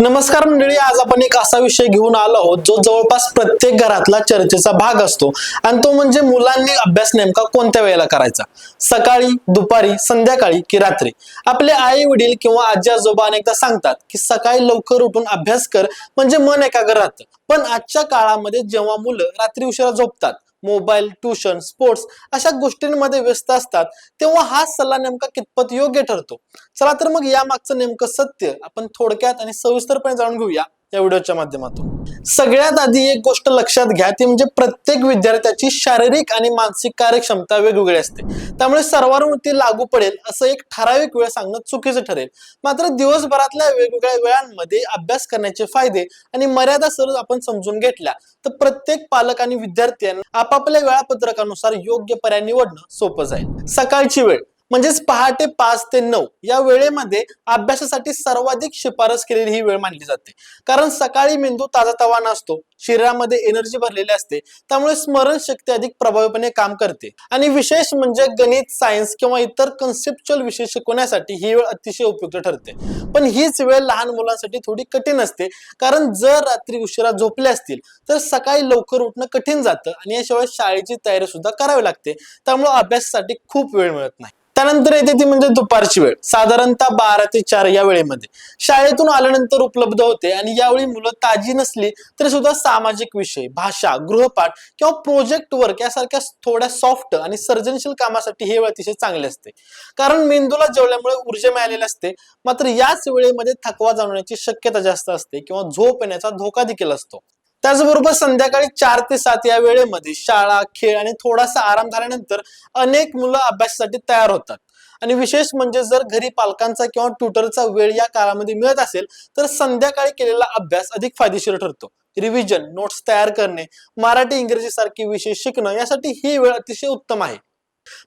नमस्कार मंडळी आज आपण एक असा विषय घेऊन आलो आहोत जो जवळपास प्रत्येक घरातला चर्चेचा भाग असतो. आणि तो म्हणजे मुलांनी अभ्यास नेमका कोणत्या वेळेला करायचा? सकाळी दुपारी संध्याकाळी की रात्री? आपले आई वडील किंवा आजी आजोबा अनेकदा सांगतात की सकाळी लवकर उठून अभ्यास कर म्हणजे मन एकाग्र राहतं. पण आजच्या काळामध्ये जेव्हा मुलं रात्री उशिरा झोपतात मोबाईल ट्युशन स्पोर्ट्स अशा गोष्टींमध्ये व्यस्त असतात. तेव्हा हा सल्ला नेमका कितपत योग्य ठरतो? चला तर मग या मागचं नेमकं सत्य आपण थोडक्यात आणि सविस्तरपणे जाणून घेऊया. या व्हिडिओच्या माध्यमातून. सगळ्यात आधी एक गोष्ट लक्षात घ्या ती म्हणजे प्रत्येक विद्यार्थ्याची शारीरिक आणि मानसिक कार्यक्षमता वेगवेगळी असते. त्यामुळे सर्वांवर ती लागू पडेल असं एक ठराविक वेळ सांगणं चुकीचं ठरेल. मात्र दिवसभरातल्या वेगवेगळ्या वेळांमध्ये अभ्यास करण्याचे फायदे आणि मर्यादा सर्व आपण समजून घेतल्या तर प्रत्येक पालक आणि विद्यार्थ्यांना आपापल्या वेळापत्रकानुसार योग्य पर्याय निवडणं सोपं जाईल. सकाळची वेळ. म्हणजेच पहाटे पाच ते नऊ. या वेळेमध्ये अभ्यासासाठी सर्वाधिक शिफारस केलेली ही वेळ मानली जाते. कारण सकाळी मेंदू ताजातवाना असतो शरीरामध्ये एनर्जी भरलेली असते त्यामुळे स्मरणशक्ती अधिक प्रभावीपणे काम करते. आणि विशेष म्हणजे गणित सायन्स किंवा इतर कन्सेप्च्युअल विषय शिकवण्यासाठी ही वेळ अतिशय उपयुक्त ठरते. पण हीच वेळ लहान मुलांसाठी थोडी कठीण असते. कारण जर रात्री उशिरा झोपले असतील तर सकाळी लवकर उठणं कठीण जातं आणि याशिवाय शाळेची तयारी सुद्धा करावी लागते. त्यामुळे अभ्यासासाठी खूप वेळ मिळत नाही. त्यानंतर येते ती म्हणजे दुपारची वेळ. साधारणतः बारा ते चार या वेळेमध्ये. शाळेतून आल्यानंतर उपलब्ध होते आणि यावेळी मुलं ताजी नसली तरी सुद्धा सामाजिक विषय भाषा गृहपाठ किंवा प्रोजेक्ट वर्क यासारख्या थोड्या सॉफ्ट आणि सर्जनशील कामासाठी हे वेळ अतिशय चांगले असते. कारण मेंदूला जेवल्यामुळे ऊर्जा मिळालेली असते. मात्र याच वेळेमध्ये थकवा जाणवण्याची शक्यता जास्त असते किंवा झोप येण्याचा धोका देखील असतो. त्याचबरोबर संध्याकाळी चार ते सात या वेळेमध्ये शाळा खेळ आणि थोडासा आराम झाल्यानंतर अनेक मुलं अभ्यासासाठी तयार होतात. आणि विशेष म्हणजे जर घरी पालकांचा किंवा ट्युटरचा वेळ या काळामध्ये मिळत असेल तर संध्याकाळी केलेला अभ्यास अधिक फायदेशीर ठरतो. रिव्हिजन नोट्स तयार करणे मराठी इंग्रजी सारखी विषय शिकणं यासाठी ही वेळ अतिशय उत्तम आहे.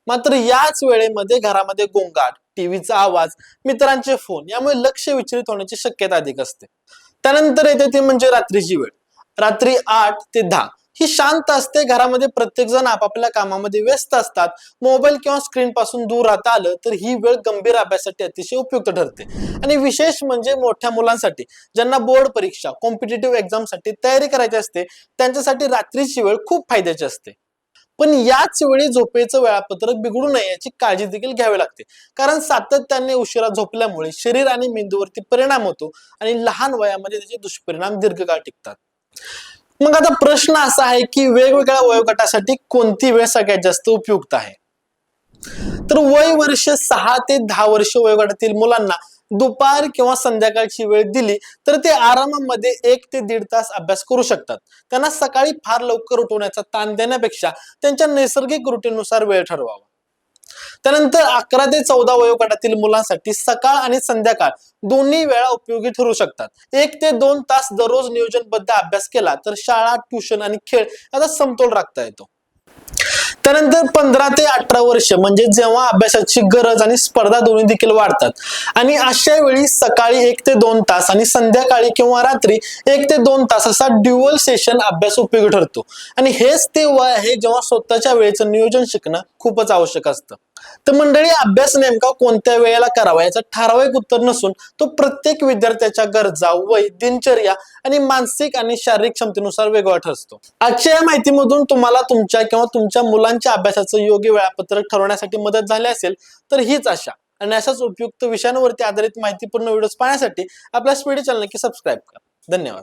मात्र याच वेळेमध्ये घरामध्ये गोंगाट टीव्हीचा आवाज मित्रांचे फोन यामुळे लक्ष विचलित होण्याची शक्यता अधिक असते. त्यानंतर येते ती म्हणजे रात्रीची वेळ. रात्री आठ ते दहा. ही शांत असते घरामध्ये प्रत्येक जण आपापल्या कामामध्ये व्यस्त असतात. मोबाईल किंवा स्क्रीन पासून दूर राहता आलं तर ही वेळ गंभीर अभ्यासासाठी अतिशय उपयुक्त ठरते. आणि विशेष म्हणजे मोठ्या मुलांसाठी ज्यांना बोर्ड परीक्षा कॉम्पिटेटिव्ह एक्झामसाठी तयारी करायची असते त्यांच्यासाठी रात्रीची वेळ खूप फायद्याची असते. पण याच वेळी झोपेचं वेळापत्रक बिघडू नये याची काळजी देखील घ्यावी लागते. कारण सातत्याने उशिरा झोपल्यामुळे शरीर आणि मेंदूवरती परिणाम होतो आणि लहान वयामध्ये त्याचे दुष्परिणाम दीर्घकाळ टिकतात. मग आता प्रश्न असा आहे की वेगवेगळ्या वयोगटासाठी कोणती वेळ सगळ्यात जास्त उपयुक्त आहे? तर वय वर्ष सहा ते दहा वर्ष वयोगटातील मुलांना दुपार किंवा संध्याकाळची वेळ दिली तर ते आरामामध्ये एक ते दीड तास अभ्यास करू शकतात. त्यांना सकाळी फार लवकर उठवण्याचा ताण देण्यापेक्षा त्यांच्या नैसर्गिक रुटीननुसार वेळ ठरवावा. त्यानंतर अकरा ते चौदा वयोगटातील मुलांसाठी सकाळ आणि संध्याकाळ दोन्ही वेळा उपयोगी ठरू शकतात. एक ते दोन तास दररोज नियोजनबद्ध अभ्यास केला तर शाळा ट्युशन आणि खेळ याचा समतोल राखता येतो. त्यानंतर पंधरा ते अठरा वर्ष म्हणजे जेव्हा अभ्यासाची गरज आणि स्पर्धा दोन्ही देखील वाढतात. आणि अशा वेळी सकाळी एक ते दोन तास आणि संध्याकाळी किंवा रात्री एक ते दोन तास असा ड्युअल सेशन अभ्यास उपयोगी ठरतो. आणि हेच ते वय आहे जेव्हा स्वतःच्या वेळेचं नियोजन शिकणं खूपच आवश्यक असतं. तर मंडळी अभ्यास नेमका कोणत्या वेळेला करावा याचं ठराविक उत्तर नसून तो प्रत्येक विद्यार्थ्याच्या गरजा वय दिनचर्या आणि मानसिक आणि शारीरिक क्षमतेनुसार वेगळा ठरतो. आजच्या या माहितीमधून तुम्हाला तुमच्या किंवा तुमच्या मुलांच्या अभ्यासाचं योग्य वेळापत्रक ठरवण्यासाठी मदत झाली असेल तर हीच आशा. आणि अशाच उपयुक्त विषयांवरती आधारित माहितीपूर्ण व्हिडिओज पाहण्यासाठी आपल्या स्पीडी चॅनल की सबस्क्राईब करा. धन्यवाद.